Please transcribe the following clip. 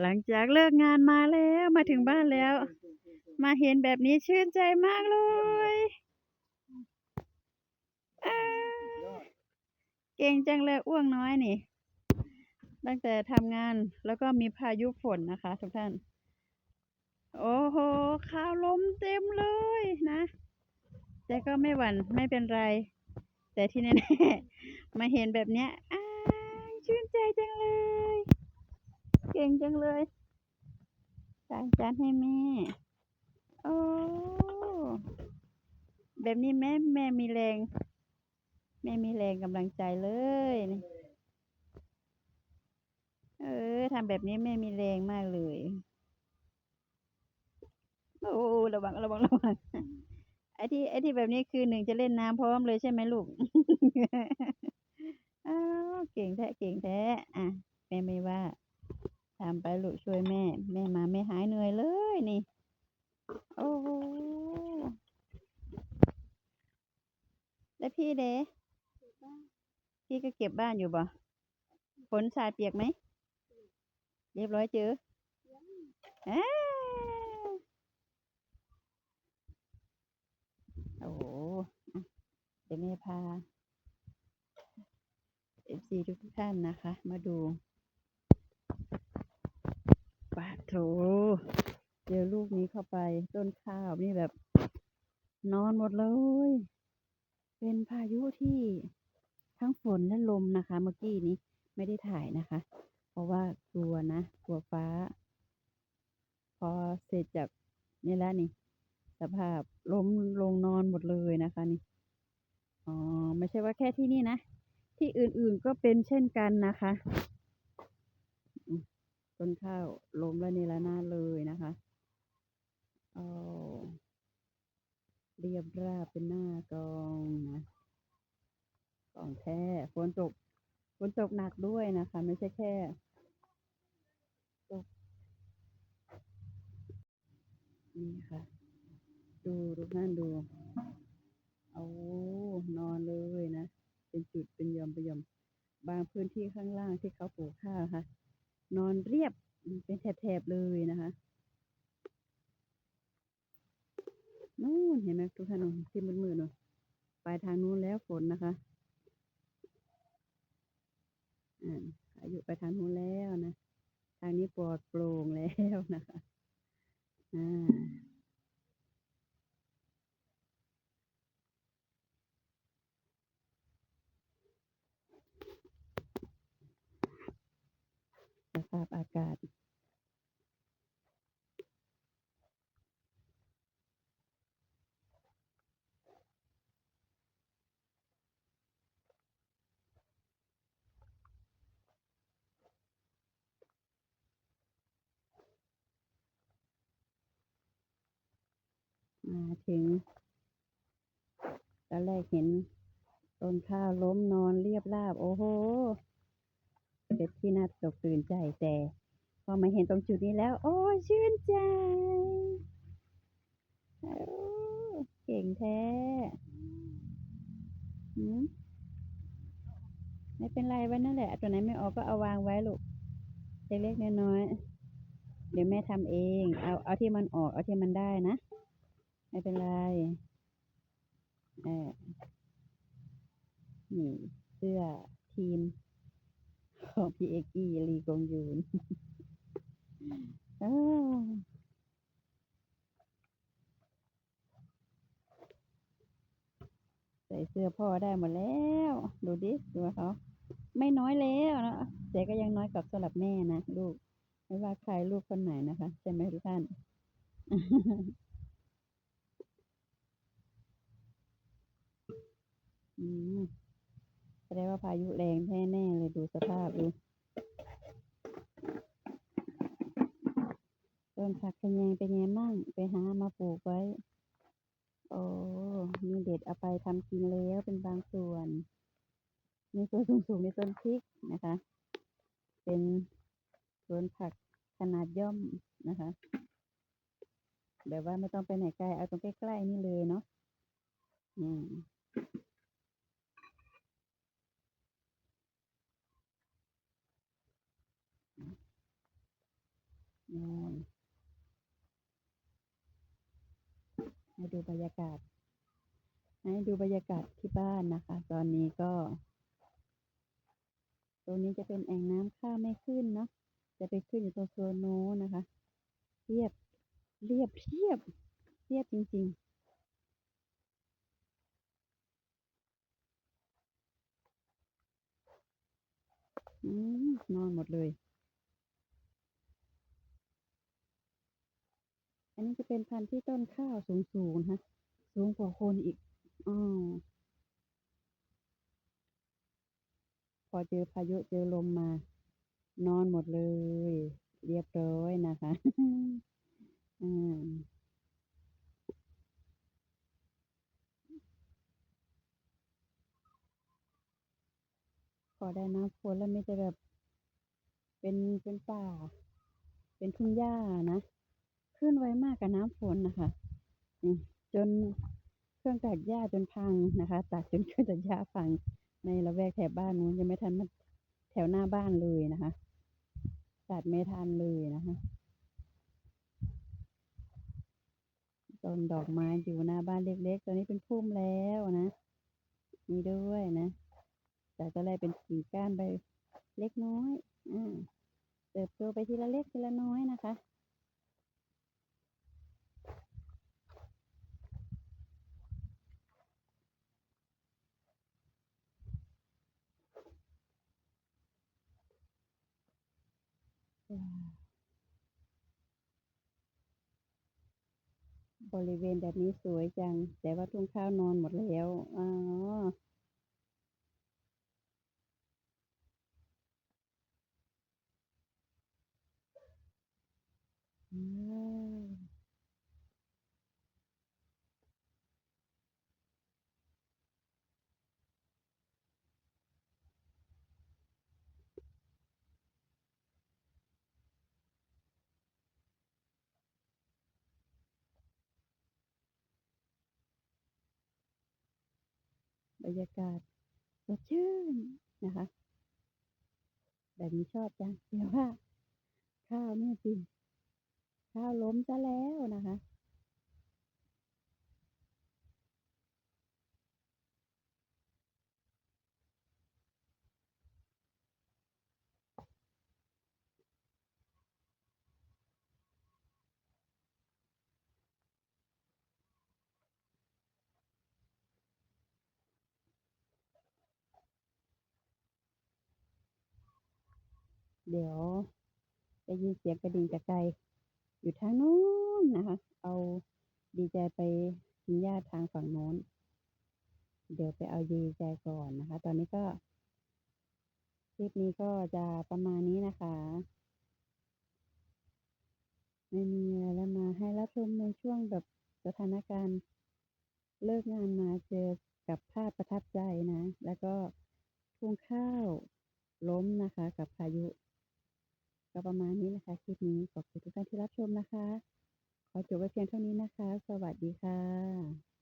หลังจากเลิกงานมาแล้วมาถึงบ้านแล้ว มาเห็นแบบนี้ชื่นใจมากเลยอ้าเก่งจังเลยอ้วงน้อยนี่ ตั้งแต่ทำงานแล้วก็มีพายุฝนนะคะทุกท่าน โอ้โหข้าวลมเต็มเลยนะ แต่ก็ไม่หวั่นไม่เป็นไร แต่ที่แน่ๆมาเห็นแบบเนี้ยอ้ายชื่นใจจังเลยเก่งจังเลยล้างจานให้แม่ โอ้ แบบนี้แม่แม่มีแรง แม่มีแรงกำลังใจเลยนี่เออทำแบบนี้แม่มีแรงมากเลย โอ้ระวังระวังระวังไอ้ที่ไอ้ที่แบบนี้คือหนึ่งจะเล่นน้ำพร้อมเลยใช่ไหมลูกอ้าวเก่งแท้เก่งแท้ อะ แม่ไม่ว่า ทำไปลูกช่วยแม่ แม่มาไม่หายเหนื่อยเลยนี่ โอ้โหแล้วพี่เด้พี่ก็เก็บบ้านอยู่บ่ฝนสาดเปียกไหม เรียบร้อยเจออ้าวโอ้โหอะเดี๋ยวแม่พาเอฟซีทุกท่านนะคะ มาดู โถเจอลูกนี้เข้าไปต้นข้าวนี่แบบ นอนหมดเลย เป็นพายุที่ทั้งฝนและลมนะคะ เมื่อกี้นี้ไม่ได้ถ่ายนะคะ เพราะว่ากลัวนะกลัวฟ้า พอเสร็จจากนี่แล้วนี่ สภาพล้มลงนอนหมดเลยนะคะนี่อ๋อไม่ใช่ว่าแค่ที่นี่นะ ที่อื่นๆก็เป็นเช่นกันนะคะ ต้นข้าวล้มแล้วนี่ละนาดเลยนะคะโอ้เรียบราบเป็นหน้ากองนะกองแท้ฝนตกฝนตกหนักด้วยนะคะ ไม่ใช่แค่ตกนี่ค่ะ ดูทุกท่านดูเอานอนเลยนะ เป็นจุดเป็นยอมเป็นยอมบางพื้นที่ข้างล่างที่เขาปลูกข้าวค่ะ นอนเรียบเป็นแถบๆเลยนะคะนู่นเห็นไหมทุกท่านนู่นที่มืดๆนู่นไปทางนู้นแล้วฝนนะคะอ่าอายุไปทางนู้นแล้วนะ ทางนี้ปลอดโปร่งแล้วนะคะอ่าาพอากาศ มาถึงตอนแรกเห็นต้นข้าวล้มนอนเรียบราบ โอ้โห เป็นที่น่าตกตื่นใจแต่พอมาเห็นตรงจุดนี้แล้ว โอ้ชื่นใจเก่งแท้ไม่เป็นไรไว้นั่นแหละ ตัวไหนไม่ออกก็เอาวางไว้ลูกเล็กๆน้อยๆเดี๋ยวแม่ทำเอง เอาเอาที่มันออก เอาที่มันได้นะ ไม่เป็นไรเออนี่เสื้อทีม ของพี่เอกกี้ลีกงยูนใส่เสื้อพ่อได้หมดแล้ว ดูดิดูเขาไม่น้อยแล้วนะแต่ก็ยังน้อยกับสำหรับแม่นะลูก ไม่ว่าใครลูกคนไหนนะคะ ใช่ไหมทุกท่านอืม ดงว่าพายุแรงแน่ๆเลยดูสภาพดูต้นผักเป็นไงเป็นไงมั่งไปหามาปลูกไว้ โอ้มีเด็ดเอาไปทำกินแล้วเป็นบางส่วนมีส่วนสูงๆในต้นพริกนะคะ เป็นสวนผักขนาดย่อมนะคะแบบว่าไม่ต้องไปไหนไกลเอาตรงใกล้ๆนี่เลยเนาะอืม นูนให้ดูบรรยากาศ ให้ดูบรรยากาศที่บ้านนะคะ ตอนนี้ก็ ตรงนี้จะเป็นแอ่งน้ำข้าไม่ขึ้นเนาะจะไปขึ้นอยู่ตรงโซนโน้นะคะ เรียบ เรียบเรียบ เรียบจริง ๆนอนหมดเลย อันนี้จะเป็นพันธุ์ที่ต้นข้าวสูงๆนะคะสูงกว่าคนอีกอ๋อพอเจอพายุเจอลมมา นอนหมดเลย เรียบร้อยนะคะอืมพอได้น้ำฝนแล้วไมแต่จะแบบ เป็นเป็นป่า เป็นทุ่งหญ้านะ ขึ้นไวมากกับน้ำฝนนะคะจนเครื่องตัดหญ้าจนพังนะคะตัดจนเครื่องตัดหญ้าพังในละแวกแถบบ้านนู้นยังไม่ทันมาแถวหน้าบ้านเลยนะคะตัดไม่ทันเลยนะคะต้นดอกไม้อยู่หน้าบ้านเล็กๆตอนนี้เป็นพุ่มแล้วนะมีด้วยนะแต่ก็เลยเป็นกิ่งก้านใบเล็กน้อยอ่าเติบโตไปทีละเล็กทีละน้อยนะคะ บริเวณแบบนี้สวยจัง แต่ว่าทุ่งข้าวนอนหมดแล้วอ๋อว้า บรรยากาศสดชื่นนะคะ แบบนี้ชอบจังเดี๋ยว่า ข้าวเนี่ยสิข้าวล้มซะแล้วนะคะ เดี๋ยวได้ยินเสียงกระดิ่งจากไกล อยู่ทางนู้นนะคะ เอาดีใจไปกินหญ้าทางฝั่งโน้น เดี๋ยวไปเอาดีใจก่อนนะคะ ตอนนี้ก็คลิปนี้ก็จะประมาณนี้นะคะ ไม่มีอะไรแล้วมาให้รับชมในช่วงแบบสถานการณ์เลิกงานมาเจอกับภาพประทับใจนะ แล้วก็ทุ่งข้าวล้มนะคะ กับพายุ ก็ประมาณนี้นะคะ คลิปนี้ขอบคุณทุกท่านที่รับชมนะคะ ขอจบไว้เพียงเท่านี้นะคะ สวัสดีค่ะ